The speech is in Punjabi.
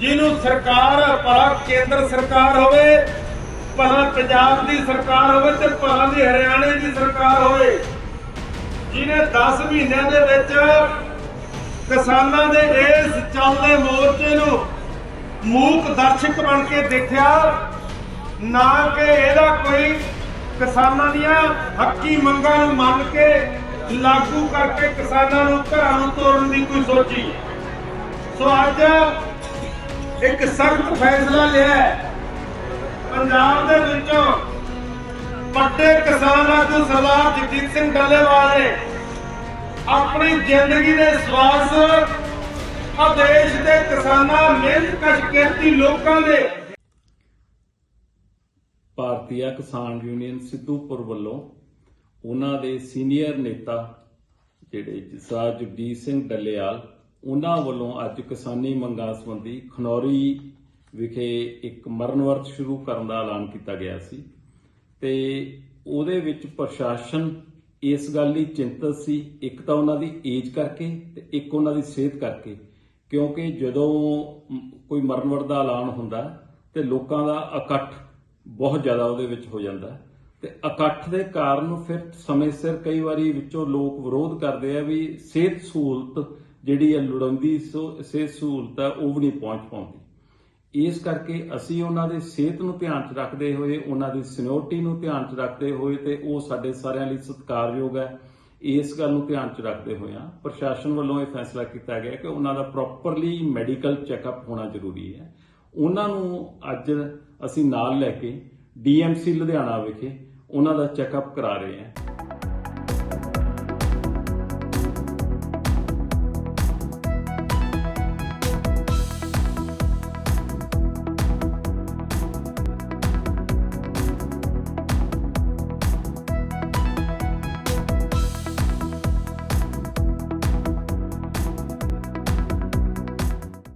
ਜਿਹਨੂੰ ਸਰਕਾਰ ਭਲਾ ਕੇਂਦਰ ਸਰਕਾਰ ਹੋਵੇ, ਭਲਾ ਪੰਜਾਬ ਦੀ ਸਰਕਾਰ ਹੋਵੇ ਤੇ ਭਲਾ ਦੀ ਹਰਿਆਣੇ ਦੀ ਸਰਕਾਰ ਹੋਵੇ, ਜਿਹਨੇ 10 ਮਹੀਨਿਆਂ ਦੇ ਵਿੱਚ ਕਿਸਾਨਾਂ ਦੇ ਇਸ ਚੱਲਦੇ ਮੋਰਚੇ ਨੂੰ ਮੂਕ ਦਰਸ਼ਕ ਬਣ ਕੇ ਦੇਖਿਆ, ਨਾ ਕਿ ਇਹਦਾ ਕੋਈ ਕਿਸਾਨਾਂ ਦੀਆਂ ਹੱਕੀ ਮੰਗਾਂ ਨੂੰ ਮੰਨ ਕੇ ਲਾਗੂ ਕਰਕੇ ਕਿਸਾਨਾਂ ਨੂੰ ਘਰਾਂ ਨੂੰ ਤੋੜਨ ਦੀ ਕੋਈ ਸੋਚੀ। ਸੋ ਅੱਜ ਇੱਕ ਸਖਤ ਫੈਸਲਾ ਲਿਆ ਪੰਜਾਬ ਦੇ ਵਿੱਚੋਂ ਵੱਡੇ ਕਿਸਾਨ ਆਗੂ ਸਰਦਾਰ ਜਗਜੀਤ ਸਿੰਘ ਡੱਲੇਵਾਲ ਨੇ ਆਪਣੀ ਜ਼ਿੰਦਗੀ ਦੇ ਸਵਾਸ ਆ ਦੇਸ਼ ਦੇ ਕਿਸਾਨਾਂ ਮਿਹਨਤ ਕਸ਼ ਕਿਰਤੀ ਲੋਕਾਂ ਦੇ ਭਾਰਤੀ ਕਿਸਾਨ ਯੂਨੀਅਨ ਸਿੱਧੂਪੁਰ ਵੱਲੋਂ ਉਹਨਾਂ ਦੇ ਸੀਨੀਅਰ ਨੇਤਾ ਜਿਹੜੇ ਜਿਸਾ ਜਗਦੀਸ਼ ਸਿੰਘ ਡੱਲੇਵਾਲ ਉਹਨਾਂ ਵੱਲੋਂ ਅੱਜ ਕਿਸਾਨੀ ਮੰਗਾਂ ਸੰਬੰਧੀ ਖਨੌਰੀ ਵਿਖੇ ਇੱਕ ਮਰਨ ਵਰਤ ਸ਼ੁਰੂ ਕਰਨ ਦਾ ਐਲਾਨ ਕੀਤਾ ਗਿਆ ਸੀ ਤੇ ਉਹਦੇ ਵਿੱਚ ਪ੍ਰਸ਼ਾਸਨ ਇਸ ਗੱਲ ਲਈ ਚਿੰਤਤ ਸੀ, ਇੱਕ ਤਾਂ ਉਹਨਾਂ ਦੀ ਏਜ ਕਰਕੇ ਤੇ ਇੱਕ ਉਹਨਾਂ ਦੀ ਸਿਹਤ ਕਰਕੇ, ਕਿਉਂਕਿ ਜਦੋਂ ਕੋਈ ਮਰਨ ਵਰਤ ਦਾ ਐਲਾਨ ਹੁੰਦਾ ਤੇ ਲੋਕਾਂ ਦਾ ਇਕੱਠ ਬਹੁਤ ਜ਼ਿਆਦਾ ਉਹਦੇ ਵਿੱਚ ਹੋ ਜਾਂਦਾ ਤੇ ਇਕੱਠ ਦੇ ਕਾਰਨ ਫਿਰ ਸਮੇਂ ਸਿਰ ਕਈ ਵਾਰੀ ਵਿੱਚੋਂ ਲੋਕ ਵਿਰੋਧ ਕਰਦੇ ਆ ਵੀ ਸਿਹਤ ਸਹੂਲਤ ਜਿਹੜੀ ਹੈ ਲੋੜੀਂਦੀ ਸੋ- ਸਿਹਤ ਸਹੂਲਤ ਹੈ, ਉਹ ਵੀ ਨਹੀਂ ਪਹੁੰਚ ਪਾਉਂਦੀ। ਇਸ ਕਰਕੇ ਅਸੀਂ ਉਹਨਾਂ ਦੇ ਸਿਹਤ ਨੂੰ ਧਿਆਨ 'ਚ ਰੱਖਦੇ ਹੋਏ, ਉਹਨਾਂ ਦੀ ਸਿਨਿਓਰਟੀ ਨੂੰ ਧਿਆਨ 'ਚ ਰੱਖਦੇ ਹੋਏ ਤੇ ਉਹ ਸਾਡੇ ਸਾਰਿਆਂ ਲਈ ਸਤਿਕਾਰਯੋਗ ਹੈ, ਇਸ ਗੱਲ ਨੂੰ ਧਿਆਨ 'ਚ ਰੱਖਦੇ ਹੋਏ ਹੋਇਆਂ ਪ੍ਰਸ਼ਾਸਨ ਵੱਲੋਂ ਇਹ ਫੈਸਲਾ ਕੀਤਾ ਗਿਆ ਕਿ ਉਹਨਾਂ ਦਾ ਪ੍ਰੋਪਰਲੀ ਮੈਡੀਕਲ ਚੈੱਕਅਪ ਹੋਣਾ ਜ਼ਰੂਰੀ ਹੈ। ਉਹਨਾਂ ਨੂੰ ਅੱਜ ਅਸੀਂ ਨਾਲ ਲੈ ਕੇ ਡੀਐਮਸੀ ਲੁਧਿਆਣਾ ਵਿਖੇ ਉਹਨਾਂ ਦਾ ਚੈੱਕਅਪ ਕਰਾ ਰਹੇ ਹਾਂ।